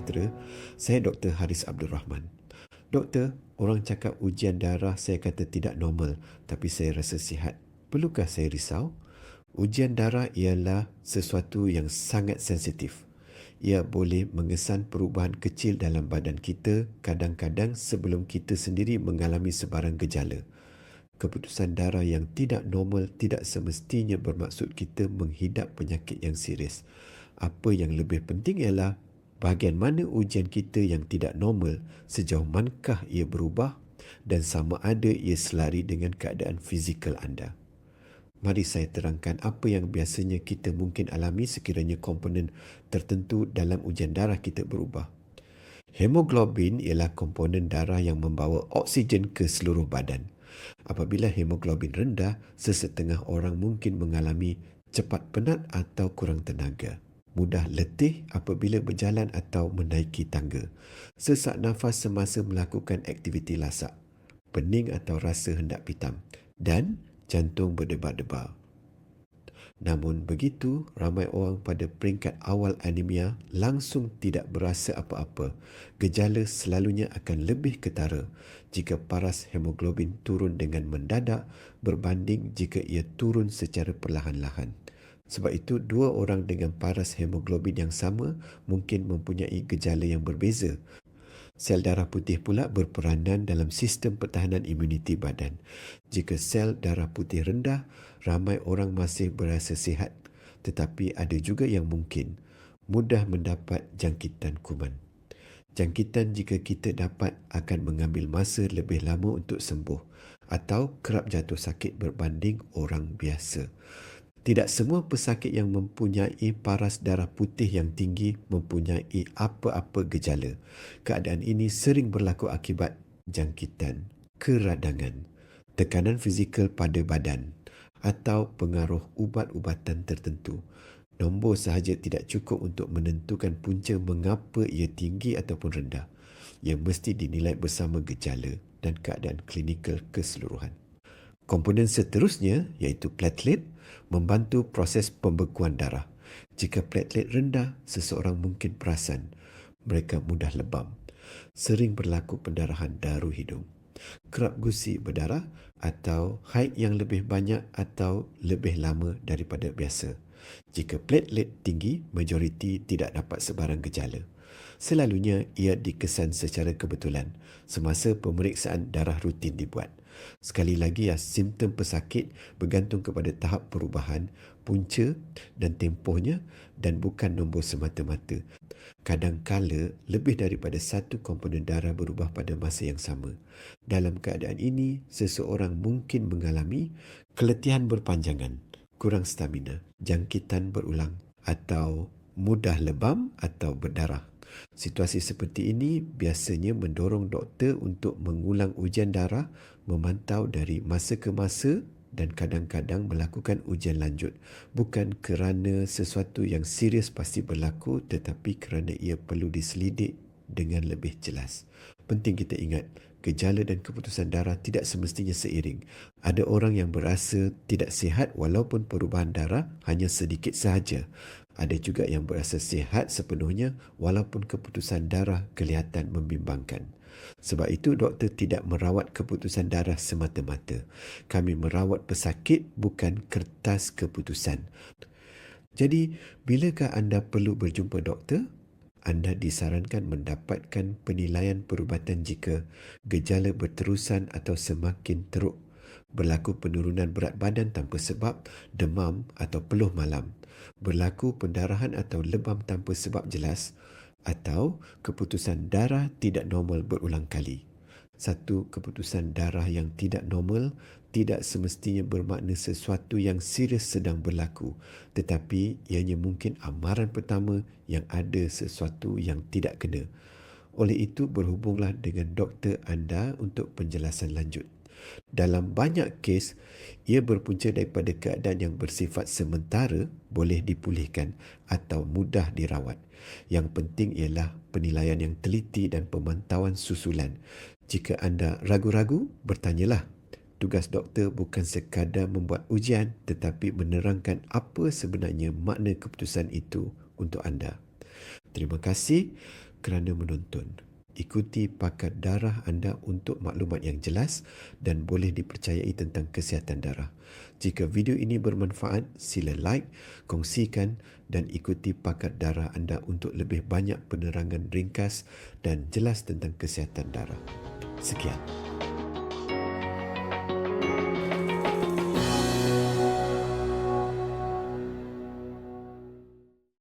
sejahtera. Saya Dr. Haris Abdul Rahman. Doktor, orang cakap ujian darah saya kata tidak normal tapi saya rasa sihat. Perlukah saya risau? Ujian darah ialah sesuatu yang sangat sensitif. Ia boleh mengesan perubahan kecil dalam badan kita kadang-kadang sebelum kita sendiri mengalami sebarang gejala. Keputusan darah yang tidak normal tidak semestinya bermaksud kita menghidap penyakit yang serius. Apa yang lebih penting ialah bahagian mana ujian kita yang tidak normal, sejauh manakah ia berubah dan sama ada ia selari dengan keadaan fizikal anda. Mari saya terangkan apa yang biasanya kita mungkin alami sekiranya komponen tertentu dalam ujian darah kita berubah. Hemoglobin ialah komponen darah yang membawa oksigen ke seluruh badan. Apabila hemoglobin rendah, sesetengah orang mungkin mengalami cepat penat atau kurang tenaga mudah letih apabila berjalan atau menaiki tangga, sesak nafas semasa melakukan aktiviti lasak, pening atau rasa hendak pitam, dan jantung berdebar-debar. Namun begitu, ramai orang pada peringkat awal anemia langsung tidak berasa apa-apa. Gejala selalunya akan lebih ketara jika paras hemoglobin turun dengan mendadak berbanding jika ia turun secara perlahan-lahan. Sebab itu, dua orang dengan paras hemoglobin yang sama mungkin mempunyai gejala yang berbeza. Sel darah putih pula berperanan dalam sistem pertahanan imuniti badan. Jika sel darah putih rendah, ramai orang masih berasa sihat. Tetapi ada juga yang mungkin mudah mendapat jangkitan kuman. Jangkitan jika kita dapat akan mengambil masa lebih lama untuk sembuh atau kerap jatuh sakit berbanding orang biasa. Tidak semua pesakit yang mempunyai paras darah putih yang tinggi mempunyai apa-apa gejala. Keadaan ini sering berlaku akibat jangkitan, keradangan, tekanan fizikal pada badan atau pengaruh ubat-ubatan tertentu. Nombor sahaja tidak cukup untuk menentukan punca mengapa ia tinggi ataupun rendah. Ia mesti dinilai bersama gejala dan keadaan klinikal keseluruhan. Komponen seterusnya iaitu platelet membantu proses pembekuan darah. Jika platelet rendah, seseorang mungkin perasan mereka mudah lebam. Sering berlaku pendarahan daru hidung. Kerap gusi berdarah atau haid yang lebih banyak atau lebih lama daripada biasa. Jika platelet tinggi, majoriti tidak dapat sebarang gejala. Selalunya ia dikesan secara kebetulan semasa pemeriksaan darah rutin dibuat. Sekali lagi ya, simptom pesakit bergantung kepada tahap perubahan, punca dan tempohnya dan bukan nombor semata-mata. Kadang-kala lebih daripada satu komponen darah berubah pada masa yang sama. Dalam keadaan ini, seseorang mungkin mengalami keletihan berpanjangan, kurang stamina, jangkitan berulang atau mudah lebam atau berdarah. Situasi seperti ini biasanya mendorong doktor untuk mengulang ujian darah, memantau dari masa ke masa dan kadang-kadang melakukan ujian lanjut. Bukan kerana sesuatu yang serius pasti berlaku tetapi kerana ia perlu diselidik dengan lebih jelas. Penting kita ingat, gejala dan keputusan darah tidak semestinya seiring. Ada orang yang berasa tidak sihat walaupun perubahan darah hanya sedikit sahaja. Ada juga yang berasa sihat sepenuhnya walaupun keputusan darah kelihatan membimbangkan. Sebab itu doktor tidak merawat keputusan darah semata-mata. Kami merawat pesakit bukan kertas keputusan. Jadi, bilakah anda perlu berjumpa doktor? Anda disarankan mendapatkan penilaian perubatan jika gejala berterusan atau semakin teruk berlaku penurunan berat badan tanpa sebab, demam atau peluh malam, berlaku pendarahan atau lebam tanpa sebab jelas, atau keputusan darah tidak normal berulang kali. Satu keputusan darah yang tidak normal tidak semestinya bermakna sesuatu yang serius sedang berlaku, tetapi ianya mungkin amaran pertama yang ada sesuatu yang tidak kena. Oleh itu, berhubunglah dengan doktor anda untuk penjelasan lanjut. Dalam banyak kes, ia berpunca daripada keadaan yang bersifat sementara boleh dipulihkan atau mudah dirawat. Yang penting ialah penilaian yang teliti dan pemantauan susulan. Jika anda ragu-ragu, bertanyalah. Tugas doktor bukan sekadar membuat ujian tetapi menerangkan apa sebenarnya makna keputusan itu untuk anda. Terima kasih. kerana menonton. Ikuti pakar darah anda untuk maklumat yang jelas dan boleh dipercayai tentang kesihatan darah. Jika video ini bermanfaat, sila like, kongsikan dan ikuti pakar darah anda untuk lebih banyak penerangan ringkas dan jelas tentang kesihatan darah. Sekian.